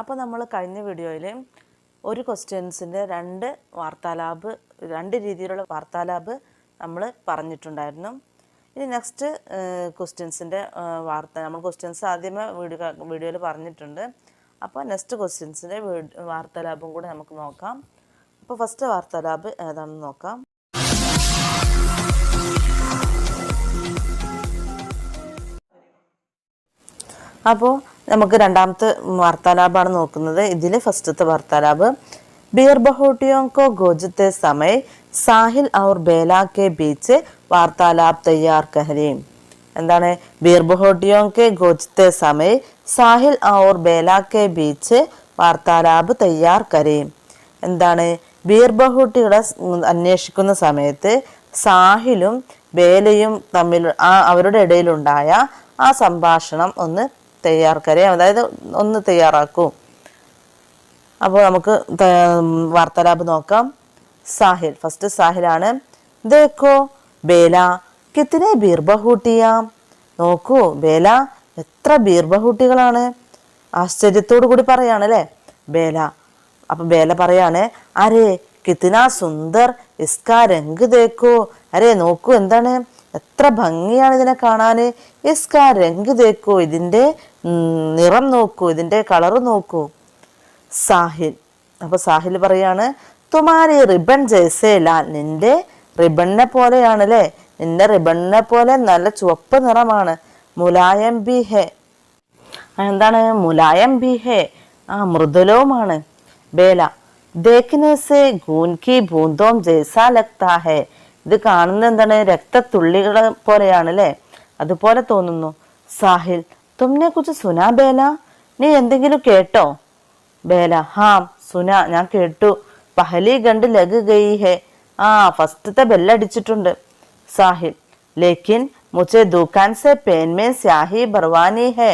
അപ്പോൾ നമ്മൾ കഴിഞ്ഞ വീഡിയോയിൽ ഒരു ക്വസ്റ്റ്യൻസിന്റെ രണ്ട് വാർത്താലാബ് രണ്ട് രീതിയിലുള്ള വാർത്താലാബ് നമ്മൾ പറഞ്ഞിട്ടുണ്ടായിരുന്നു. ഇനി നെക്സ്റ്റ് ക്വസ്റ്റ്യൻസിന്റെ വാർത്ത. നമ്മൾ ക്വസ്റ്റ്യൻസ് ആദ്യമേ വീഡിയോ വീഡിയോയിൽ പറഞ്ഞിട്ടുണ്ട്. അപ്പോൾ നെക്സ്റ്റ് ക്വസ്റ്റ്യൻസിന്റെ വാർത്താലാബും കൂടെ നമുക്ക് നോക്കാം. അപ്പോൾ ഫസ്റ്റ് വാർത്താലാബ് ഏതാണെന്ന് നോക്കാം. അപ്പോൾ നമുക്ക് രണ്ടാമത്തെ വാർത്താലാപാണ് നോക്കുന്നത്. ഇതിൽ ഫസ്റ്റത്തെ വാർത്താലാപ്. ബിയർ ബഹോട്ടിയോങ്കോ ഗോജത്തെ സമയ സാഹിൽ ഔർ ബേല കെ ബീച്ച് വാർത്താലാപ് തയ്യാർ കഹലേം എന്താണ്? ബിയർ ബഹോട്ടിയോങ്കെ ഗോജത്തെ സമയ സാഹിൽ ഔർ ബേല കെ ബീച്ച് വാർത്താലാപ് തയ്യാർ കരയും എന്താണ്? ബിയർ ബഹോട്ടിയുടെ അന്വേഷിക്കുന്ന സമയത്ത് സാഹിലും ബേലയും തമ്മിൽ ആ അവരുടെ ഇടയിലുണ്ടായ ആ സംഭാഷണം ഒന്ന് തയ്യാർക്കരെ അതായത് ഒന്ന് തയ്യാറാക്കൂ. അപ്പോൾ നമുക്ക് വാർത്താലാപ് നോക്കാം. സാഹിൽ. ഫസ്റ്റ് സാഹിലാണ്. ദേക്കോ ബേല കിത്തിനെ ബീർബഹൂട്ടിയാം നോക്കൂ ബേല എത്ര ബീർബഹൂട്ടികളാണ് ആശ്ചര്യത്തോടു കൂടി പറയാണ് അല്ലേ? ബേല. അപ്പൊ ബേല പറയാണ് അരേ കിത്തിന സുന്ദർ ഇസ്കാ രംഗ് ദേക്കോ അരേ നോക്കൂ എന്താണ്? എത്ര ഭംഗിയാണ് ഇതിനെ കാണാൻ ഇസ്കാ രംഗ് തേക്കൂ ഇതിന്റെ നിറം നോക്കൂ ഇതിന്റെ കളറ് നോക്കൂ. സാഹിൽ. അപ്പോൾ സാഹിൽ പറയാണ് തുമാരി റിബൺ ജയ്സേ ലാൽ നിന്റെ റിബണിനെ പോലെയാണ് അല്ലേ നിന്റെ റിബണിനെ പോലെ നല്ല ചുവപ്പ് നിറമാണ്. മുലായം ബി ഹെ. എന്താണ്? മുലായം ബി ഹെ. ആ മൃദുലവുമാണ് ബേല ദേഖ്നെ സെ ഗൂൻ കി ബൂന്തോം ജയ്സാ ലഗ്താ ഹെ. ഇത് കാണുന്നത് എന്താണ്? രക്തത്തുള്ളികളെ പോലെയാണ് അല്ലേ? അതുപോലെ തോന്നുന്നു. സാഹിൽ തുമ്നെ കുറിച്ച് സുന ബേല നീ എന്തെങ്കിലും കേട്ടോ? ബേല ഹാം സുന ഞാൻ കേട്ടു. പഹലി ഗണ്ട് ലഗ് ഗയി ഹെ. ആ ഫസ്റ്റത്തെ ബെല്ലടിച്ചിട്ടുണ്ട്. സാഹിൽ ലേക്കിൻ മുച്ചേ ദൂക്കാൻസെ സെ പേൻ മേ സ്യാഹി ബർവാനി ഹെ.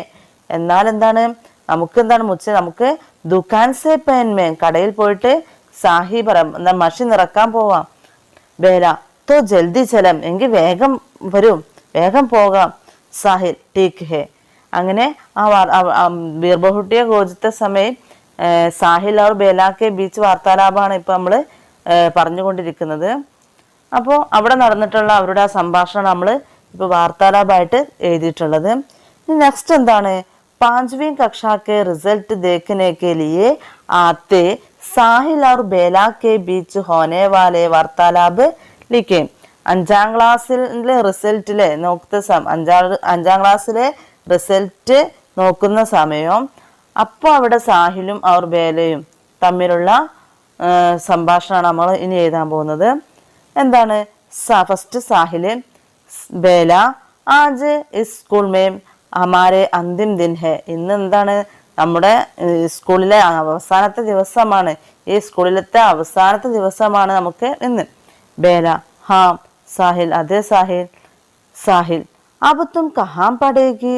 എന്നാൽ എന്താണ്? നമുക്ക് എന്താണ് മുച്ച നമുക്ക് ദുക്കാൻ സെ പേൻ മേ കടയിൽ പോയിട്ട് സാഹി പറ മഷി നിറക്കാൻ പോവാം. ബേല തോ ജൽദി ചലം എങ്കിൽ വേഗം വരും വേഗം പോകാം സാഹിൽ ടീക്ക് ഹേ അങ്ങനെ ആ ബീർബഹുട്ടിയെ ഗോചിത്ത സമയം സാഹിൽ അവർ ബേലാക്കെ ബീച്ച് വാർത്താലാഭമാണ് ഇപ്പോൾ നമ്മൾ പറഞ്ഞുകൊണ്ടിരിക്കുന്നത് അപ്പോൾ അവിടെ നടന്നിട്ടുള്ള അവരുടെ ആ സംഭാഷണം നമ്മൾ ഇപ്പോൾ വാർത്താലാഭായിട്ട് എഴുതിയിട്ടുള്ളത് നെക്സ്റ്റ് എന്താണ്? പാഞ്ച്വീം കക്ഷാക്ക് റിസൾട്ട് ദേഖനേക്ക് ലിയേ ആത്തെ സാഹിൽ അവർ ബേലാക്കെ ബീച്ച് ഹോനെ വാലെ വാർത്താലാഭ് ലിഖേ അഞ്ചാം ക്ലാസ്സിലെ റിസൾട്ടിലെ നോക്കുന്ന സമ അഞ്ചാം അഞ്ചാം ക്ലാസ്സിലെ റിസൾട്ട് നോക്കുന്ന സമയം അപ്പോൾ അവിടെ സാഹിലും അവർ ബേലയും തമ്മിലുള്ള സംഭാഷണമാണ് നമ്മൾ ഇനി എഴുതാൻ പോകുന്നത്. എന്താണ്? ഫസ്റ്റ് സാഹിൽ ബേല ആജ് സ്കൂൾ മേം ഹമാരെ അന്തിം ദിൻ ഹെ ഇന്ന് എന്താണ്? നമ്മുടെ സ്കൂളിലെ അവസാനത്തെ ദിവസമാണ്. ഈ സ്കൂളിലത്തെ അവസാനത്തെ ദിവസമാണ് നമുക്ക് ഇന്ന്. ബേല ഹാം സാഹിൽ അതെ സാഹിൽ സാഹിൽ. അപ്പൊ കഹാം പഠേകി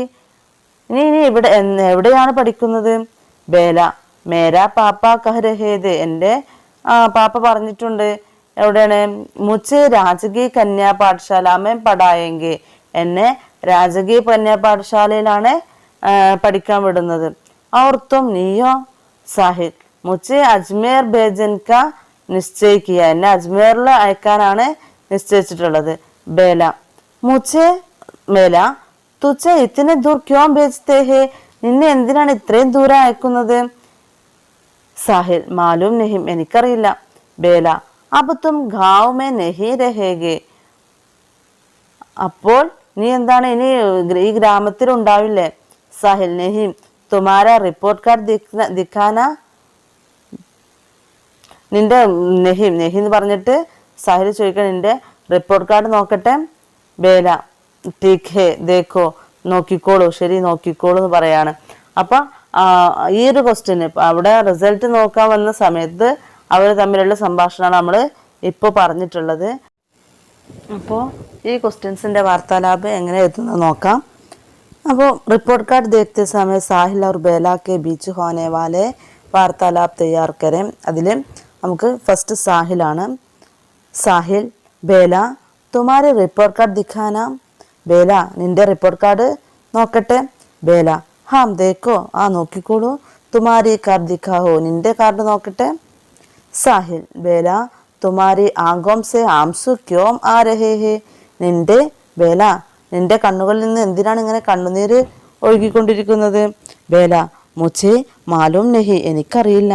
ഇനി ഇനി എവിടെ എവിടെയാണ് പഠിക്കുന്നത്? ബേല മേരാ പാപ്പ കഹരഹേത്. എന്റെ പാപ്പ പറഞ്ഞിട്ടുണ്ട്. എവിടെയാണ്? മുച്ച് രാജകീയ കന്യാ പാഠശാലാമൻ പടായെങ്കിൽ എന്നെ രാജകീയ കന്യാ പാഠശാലയിലാണ് പഠിക്കാൻ വിടുന്നത്. ഓർത്തും നീയോ സാഹിദ് മുച്ച് അജ്മേർ ബേജൻ കാ നിശ്ചയിക്കുക എന്നെ അജ്മേറിൽ അയക്കാനാണ് നിശ്ചയിച്ചിട്ടുള്ളത്. ബേല. മുച്ചെ മേല. തുച്ച ഇത്തിനെ ദൂർ ക്യോ ഭേജത്തെ ഹേ? നിന്നെ എന്തിനാണ് ഇത്രയും ദൂരം അയക്കുന്നത്? സാഹിൽ. മാലൂം നെഹിം. എനിക്കറിയില്ല. ബേല. അപ്പൊ തും ഗാവ് മേ നെഹി രഹേഗെ. അപ്പോൾ നീ എന്താണ് ഇനി ഈ ഗ്രാമത്തിൽ ഉണ്ടാവില്ലേ സാഹിൽ നെഹിം. തുമാര റിപ്പോർട്ട് കാർഡ് ദിഖാന നിന്റെ നെഹിം നെഹി എന്ന് പറഞ്ഞിട്ട് സാഹിൽ ചോദിക്കണം നിന്റെ റിപ്പോർട്ട് കാർഡ് നോക്കട്ടെ. ബേല ടീക്ക് ഹേ ദേക്കോ നോക്കിക്കോളൂ ശരി നോക്കിക്കോളൂ എന്ന് പറയാണ്. അപ്പം ഈ ഒരു ക്വസ്റ്റ്യന് അവിടെ റിസൾട്ട് നോക്കാൻ വന്ന സമയത്ത് അവർ തമ്മിലുള്ള സംഭാഷണമാണ് നമ്മൾ ഇപ്പോൾ പറഞ്ഞിട്ടുള്ളത്. അപ്പോൾ ഈ ക്വസ്റ്റ്യൻസിന്റെ വാർത്താലാഭം എങ്ങനെ എത്തുന്നത് നോക്കാം. അപ്പോൾ റിപ്പോർട്ട് കാർഡ് ദേഖത്തെ സമയം സാഹിൽ അവർ ബേല കെ ബീച്ച് ഹോനേവാലെ വാർത്താലാപ് തയ്യാർക്കരെ അതിൽ നമുക്ക് ഫസ്റ്റ് സാഹിലാണ് സാഹിൽ ബേല തുമാരെ റിപ്പോർട്ട് കാർഡ് ദിഖാന. ബേല നിന്റെ റിപ്പോർട്ട് കാർഡ് നോക്കട്ടെ. ബേല ഹാം ദേക്കോ ആ നോക്കിക്കോളൂ. തുമാരി കാർഡ് ദിഖാഹോ നിന്റെ കാർഡ് നോക്കട്ടെ. സാഹിൽ ബേല തുമാരി ആങ്കോം സെ ആംസു ക്യോം ആ രഹേ ഹേ. നിന്റെ ബേല നിന്റെ കണ്ണുകളിൽ നിന്ന് എന്തിനാണ് ഇങ്ങനെ കണ്ണുനീര് ഒഴുകിക്കൊണ്ടിരിക്കുന്നത്? ബേല മുച്ചേ മാലൂം നെഹി എനിക്കറിയില്ല.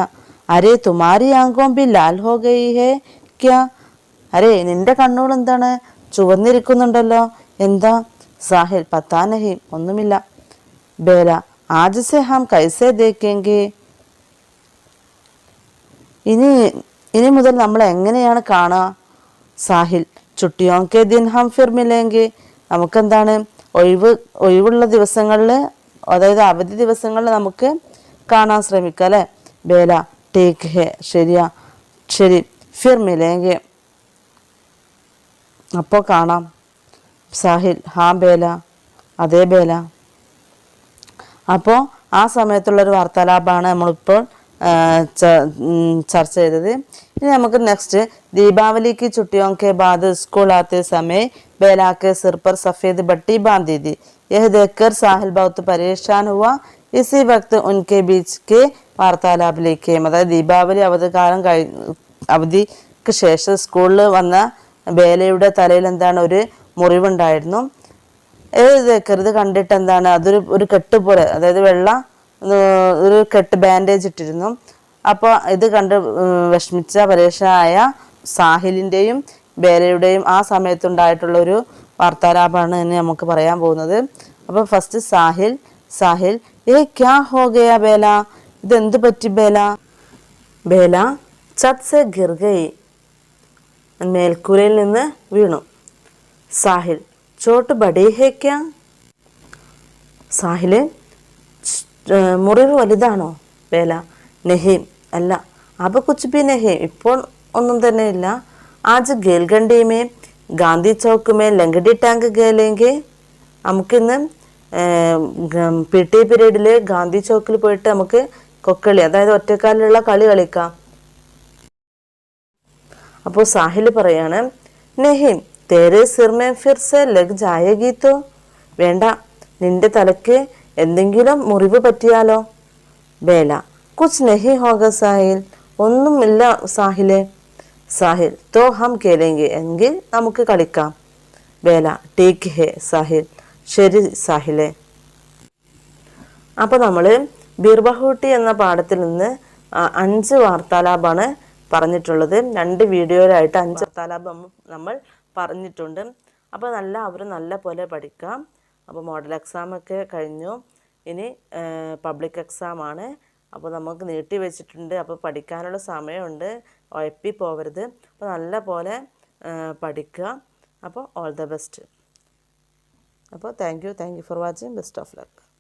അരേ തുമാരി ആങ്കോം ബി ലാൽ ഹോ ഗയി ഹേ? ക്യാ? അരേ നിന്റെ കണ്ണുകൾ എന്താണ്? ചുവന്നിരിക്കുന്നുണ്ടല്ലോ. എന്താ? സാഹിൽ പത്താനഹി ഒന്നുമില്ല. ബേല ആജ് ഹാം കൈസേ ദേക്കേങ്കി ഇനി ഇനി മുതൽ നമ്മൾ എങ്ങനെയാണ് കാണുക സാഹിൽ ചുട്ടിയോം കെ ദിൻ ഹം ഫിർ നമുക്കെന്താണ്? ഒഴിവ് ഒഴിവുള്ള ദിവസങ്ങളിൽ അതായത് അവധി ദിവസങ്ങളിൽ നമുക്ക് കാണാൻ ശ്രമിക്കാം അല്ലേ? ബേല ടേക്ക് ഹേ ശരിയാ ശരി ഫിർ മിലേങ്കെ അപ്പോൾ കാണാം സാഹിൽ ഹാ ബേല അതേ ബേല അപ്പോൾ ആ സമയത്തുള്ളൊരു വാർത്താലാപമാണ് നമ്മളിപ്പോൾ ആ, ച- ഉം, ചർച്ച ചെയ്തത് ഇനി നമുക്ക് നെക്സ്റ്റ് ദീപാവലിക്ക് छुट्टियों के बाद स्कूल आते समय बेला के सिर पर सफ़ेद बट्टी बांधी थी यह देखकर साहिल बहुत परेशान हुआ इसी वक्त उनके बीच के വാർത്താലാപിലേക്കും അതായത് ദീപാവലി അവധിക്കാലം കഴി അവധിക്ക് ശേഷം സ്കൂളിൽ വന്ന ബേലയുടെ തലയിൽ എന്താണ് ഒരു മുറിവുണ്ടായിരുന്നു ഏത് ഇത് കണ്ടിട്ട് എന്താണ് അതൊരു ഒരു കെട്ട് പോലെ അതായത് വെള്ള ഏർ ഒരു കെട്ട് ബാൻഡേജ് ഇട്ടിരുന്നു അപ്പോൾ ഇത് കണ്ട് ഉം, വിഷമിച്ച പരേഷനായ സാഹിലിൻ്റെയും ബേലയുടെയും ആ സമയത്തുണ്ടായിട്ടുള്ള ഒരു വാർത്താലാപമാണ് ഇനി നമുക്ക് പറയാൻ പോകുന്നത് അപ്പോൾ ഫസ്റ്റ് സാഹിൽ സാഹിൽ ഏ ക്യാ ഹോ ഗയാ ബേല? ഇതെന്ത് പറ്റി ബേല? ബേല ചത് സെ ഗിർ ഗയി. മേൽക്കൂരയിൽ നിന്ന് വീണു. സാഹിൽ ചോട്ട് ബഡേ ഹേ ക്യാ? സാഹിൽ മുറിവ് വലുതാണോ ബേല? നെഹീം അല്ല അപ കുച്ച് ബി നെഹീം ഇപ്പോൾ ഒന്നും തന്നെ ഇല്ല. ആജ് ഗേൽഗണ്ടിയുമേ ഗാന്ധി ചോക്കുമേ ലങ്കടി ടാങ്ക് ഗേലെങ്കിൽ നമുക്കിന്ന് പി ടി പീരീഡിൽ ഗാന്ധി ചോക്കിൽ പോയിട്ട് നമുക്ക് കൊക്കളി അതായത് ഒറ്റക്കാലിലുള്ള കളി കളിക്കാം. അപ്പോൾ സാഹിൽ പറയാണ് നെഹിൻ തേരെ സിർമേ ഫിർസെ ലഗ് ജായ ഗീത്തോ വേണ്ട നിന്റെ തലയ്ക്ക് എന്തെങ്കിലും മുറിവ് പറ്റിയാലോ? ബേല കുച്ച് നെഹി ഹോഗ സാഹിൽ ഒന്നുമില്ല സാഹിലെ. സാഹിൽ തോ ഹം കേലെങ്കിൽ എങ്കിൽ നമുക്ക് കളിക്കാം. ബേല ടേക്ക് ഹേ സാഹിൽ. ശരി സാഹിലെ. അപ്പോൾ നമ്മൾ ബിർബഹൂട്ടി എന്ന പാഠത്തിൽ നിന്ന് അഞ്ച് വാർത്താലാപാണ് പറഞ്ഞിട്ടുള്ളത്. രണ്ട് വീഡിയോയിലായിട്ട് അഞ്ച് വാർത്താലാപം നമ്മൾ പറഞ്ഞിട്ടുണ്ട്. അപ്പോൾ നല്ല അവർ നല്ല പോലെ പഠിക്കാം. അപ്പോൾ മോഡൽ എക്സാമൊക്കെ കഴിഞ്ഞു. ഇനി പബ്ലിക് എക്സാമാണ് അപ്പോൾ നമുക്ക് നീട്ടി വെച്ചിട്ടുണ്ട്. അപ്പോൾ പഠിക്കാനുള്ള സമയമുണ്ട്. ഉഴപ്പി പോവരുത്. അപ്പോൾ നല്ല പോലെ പഠിക്കുക. അപ്പോൾ ഓൾ ദ ബെസ്റ്റ് അപ്പോൾ thank you thank you for watching best of luck